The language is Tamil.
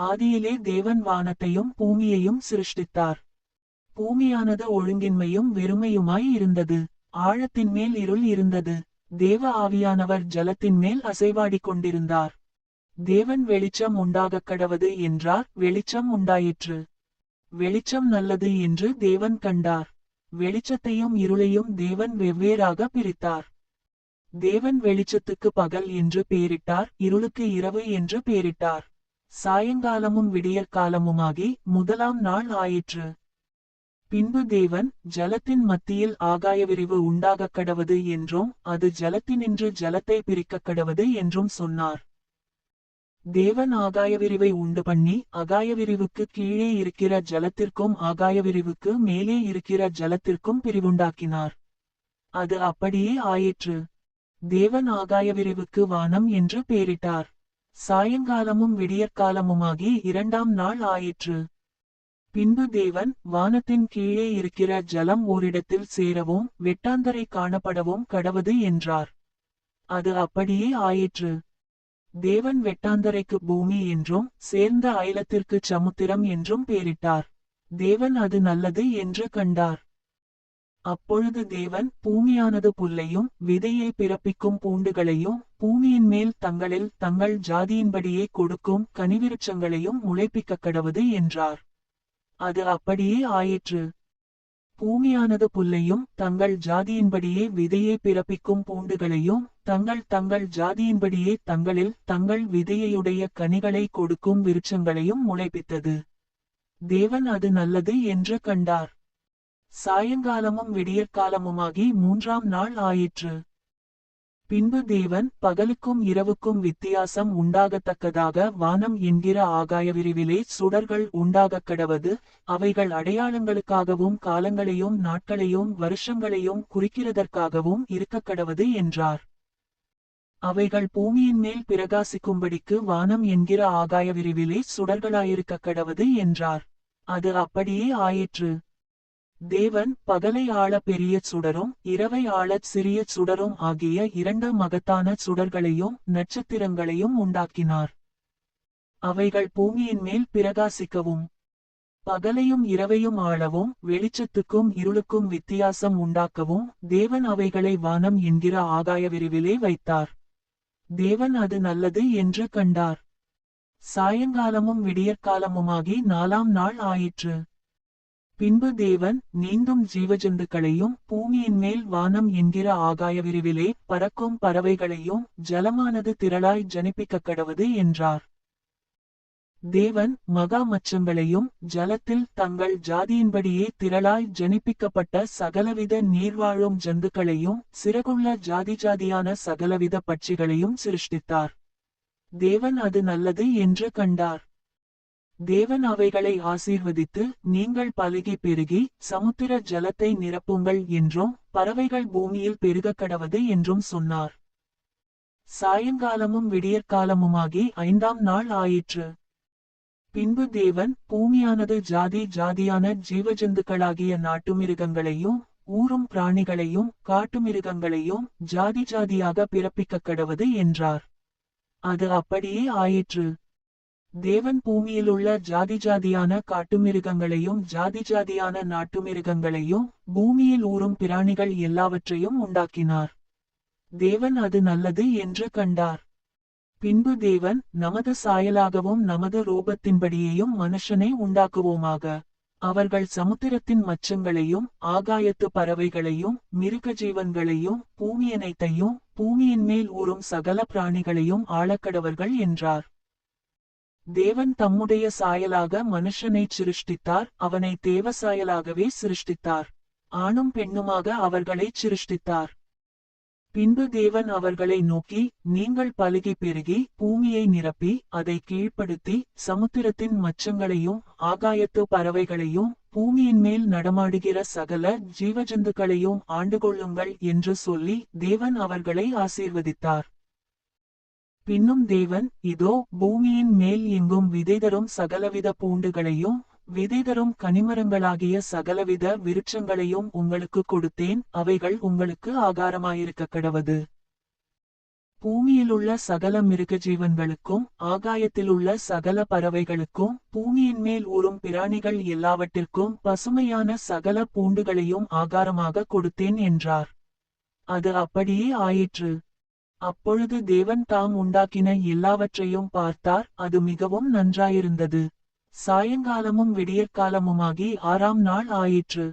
ஆதியிலே தேவன் வானத்தையும் பூமியையும் சிருஷ்டித்தார். பூமியானது ஒழுங்கின்மையும் வெறுமையுமாய் இருந்தது. ஆழத்தின் மேல் இருள் இருந்தது. தேவ ஆவியானவர் ஜலத்தின் மேல் அசைவாடிக் கொண்டிருந்தார். தேவன் வெளிச்சம் உண்டாகக் கடவது என்றார். வெளிச்சம் உண்டாயிற்று. வெளிச்சம் நல்லது என்று தேவன் கண்டார். வெளிச்சத்தையும் இருளையும் தேவன் வெவ்வேறாக பிரித்தார். தேவன் வெளிச்சத்துக்கு பகல் என்று பேரிட்டார். இருளுக்கு இரவு என்று பேரிட்டார். சாயங்காலமும் விடியற்காலமுமாகி முதலாம் நாள் ஆயிற்று. பின்பு தேவன் ஜலத்தின் மத்தியில் ஆகாய விரிவு உண்டாகக் கடவது என்றும் அது ஜலத்தினின்று ஜலத்தை பிரிக்கக் கடவது என்றும் சொன்னார். தேவன் ஆகாய விரிவை உண்டு பண்ணி அகாய விரிவுக்கு கீழே இருக்கிற ஜலத்திற்கும் ஆகாய விரிவுக்கு மேலே இருக்கிற ஜலத்திற்கும் பிரிவுண்டாக்கினார். அது அப்படியே ஆயிற்று. தேவன் ஆகாய விரிவுக்கு வானம் என்று பெயரிட்டார் சாயங்காலமும் விடியற்காலமுமாகி இரண்டாம் நாள் ஆயிற்று. பின்பு தேவன் வானத்தின் கீழே இருக்கிற ஜலம் ஓரிடத்தில் சேரவும் வெட்டாந்தரை காணப்படவும் கடவது என்றார். அது அப்படியே ஆயிற்று. தேவன் வெட்டாந்தரைக்கு பூமி என்றும் சேர்ந்த அயலத்திற்கு சமுத்திரம் என்றும் பேரிட்டார் தேவன் அது நல்லது என்று கண்டார். அப்பொழுது தேவன் பூமியானது புல்லையும் விதையை பிறப்பிக்கும் பூண்டுகளையும் பூமியின் மேல் தங்களில் தங்கள் ஜாதியின்படியே கொடுக்கும் கனிவிருச்சங்களையும் முளைப்பிக்க கடவது என்றார். அது அப்படியே ஆயிற்று. பூமியானது புல்லையும் தங்கள் ஜாதியின்படியே விதையை பிறப்பிக்கும் பூண்டுகளையும் தங்கள் தங்கள் ஜாதியின்படியே தங்களில் தங்கள் விதையையுடைய கனிகளை கொடுக்கும் விருட்சங்களையும் முளைப்பித்தது. தேவன் அது நல்லது என்று கண்டார். சாயங்காலமும் விடியற்காலமுமாகி மூன்றாம் நாள் ஆயிற்று. பின்பு தேவன் பகலுக்கும் இரவுக்கும் வித்தியாசம் உண்டாகத்தக்கதாக வானம் என்கிற ஆகாய விரிவிலே சுடர்கள் உண்டாகக் கடவது அவைகள் அடையாளங்களுக்காகவும் காலங்களையும் நாட்களையும் வருஷங்களையும் குறிக்கிறதற்காகவும் இருக்கக் கடவது என்றார். அவைகள் பூமியின் மேல் பிரகாசிக்கும்படிக்கு வானம் என்கிற ஆகாய விரிவிலே சுடர்களாயிருக்கக் கடவது என்றார். அது அப்படியே ஆயிற்று. தேவன் பகலை ஆள பெரிய சுடரும் இரவை ஆளச் சிறிய சுடரும் ஆகிய இரண்டு மகத்தான சுடர்களையும் நட்சத்திரங்களையும் உண்டாக்கினார். அவைகள் பூமியின் மேல் பிரகாசிக்கவும் பகலையும் இரவையும் ஆளவும் வெளிச்சத்துக்கும் இருளுக்கும் வித்தியாசம் உண்டாக்கவும் தேவன் அவைகளை வானம் என்கிற ஆகாய விரிவிலே வைத்தார். தேவன் அது நல்லது என்று கண்டார். சாயங்காலமும் விடியற்காலமுமாகி நாலாம் நாள் ஆயிற்று. பின்பு தேவன் நீந்தும் ஜீவஜந்துக்களையும் பூமியின் மேல் வானம் என்கிற ஆகாய விரிவிலே பறக்கும் பறவைகளையும் ஜலமானது திரளாய் ஜனிப்பிக்க கடவுது என்றார். தேவன் மகா மச்சங்களையும் ஜலத்தில் தங்கள் ஜாதியின்படியே திரளாய் ஜனிப்பிக்கப்பட்ட சகலவித நீர்வாழும் ஜந்துக்களையும் சிறகுள்ள ஜாதி ஜாதியான சகலவித பட்சிகளையும் சிருஷ்டித்தார். தேவன் அது நல்லது என்று கண்டார். தேவன் அவைகளை ஆசீர்வதித்து நீங்கள் பலுகி பெருகி சமுத்திர ஜலத்தை நிரப்புங்கள் என்றும் பறவைகள் பூமியில் பெருகக் கடவது என்றும் சொன்னார். சாயங்காலமும் விடியற்காலமுமாகி ஐந்தாம் நாள் ஆயிற்று. பின்பு தேவன் பூமியானது ஜாதி ஜாதியான ஜீவஜந்துக்களாகிய நாட்டுமிருகங்களையும் ஊறும் பிராணிகளையும் காட்டுமிருகங்களையும் ஜாதி ஜாதியாக பிறப்பிக்கக் கடவது என்றார். அது அப்படியே ஆயிற்று. தேவன் பூமியிலுள்ள ஜாதி ஜாதியான காட்டுமிருகங்களையும் ஜாதி ஜாதியான நாட்டுமிருகங்களையும் பூமியில் ஊறும் பிராணிகள் எல்லாவற்றையும் உண்டாக்கினார். தேவன் அது நல்லது என்று கண்டார். பின்பு தேவன் நமது சாயலாகவும் நமது ரூபத்தின்படியேயும் மனுஷனை உண்டாக்குவோமாக. அவர்கள் சமுத்திரத்தின் மச்சங்களையும் ஆகாயத்து பறவைகளையும் மிருக ஜீவன்களையும் பூமியனைத்தையும் பூமியின் மேல் ஊறும் சகல பிராணிகளையும் ஆளக்கடவர்கள் என்றார். தேவன் தம்முடைய சாயலாக மனுஷனைச் சிருஷ்டித்தார் அவனை தேவசாயலாகவே சிருஷ்டித்தார். ஆணும் பெண்ணுமாக அவர்களைச் சிருஷ்டித்தார். பின்பு தேவன் அவர்களை நோக்கி நீங்கள் பலுகி பெருகி பூமியை நிரப்பி அதை கீழ்ப்படுத்தி சமுத்திரத்தின் மச்சங்களையும் ஆகாயத்து பறவைகளையும் பூமியின் மேல் நடமாடுகிற சகல ஜீவஜந்துக்களையும் ஆண்டுகொள்ளுங்கள் என்று சொல்லி தேவன் அவர்களை ஆசீர்வதித்தார். பின்னும் தேவன் இதோ பூமியின் மேல் எங்கும் விதைதரும் சகலவித பூண்டுகளையும் விதைதரும் கனிமரங்களாகிய சகலவித விருட்சங்களையும் உங்களுக்கு கொடுத்தேன் அவைகள் உங்களுக்கு ஆகாரமாயிருக்க கடவது பூமியிலுள்ள சகல மிருக ஜீவன்களுக்கும் ஆகாயத்திலுள்ள சகல பறவைகளுக்கும் பூமியின் மேல் ஊறும் பிராணிகள் எல்லாவற்றிற்கும் பசுமையான சகல பூண்டுகளையும் ஆகாரமாக கொடுத்தேன் என்றார். அது அப்படியே ஆயிற்று. அப்பொழுது தேவன் தாம் உண்டாக்கின எல்லாவற்றையும் பார்த்தார் அது மிகவும் நன்றாயிருந்தது. சாயங்காலமும் விடியற்காலமுமாகி ஆறாம் நாள் ஆயிற்று.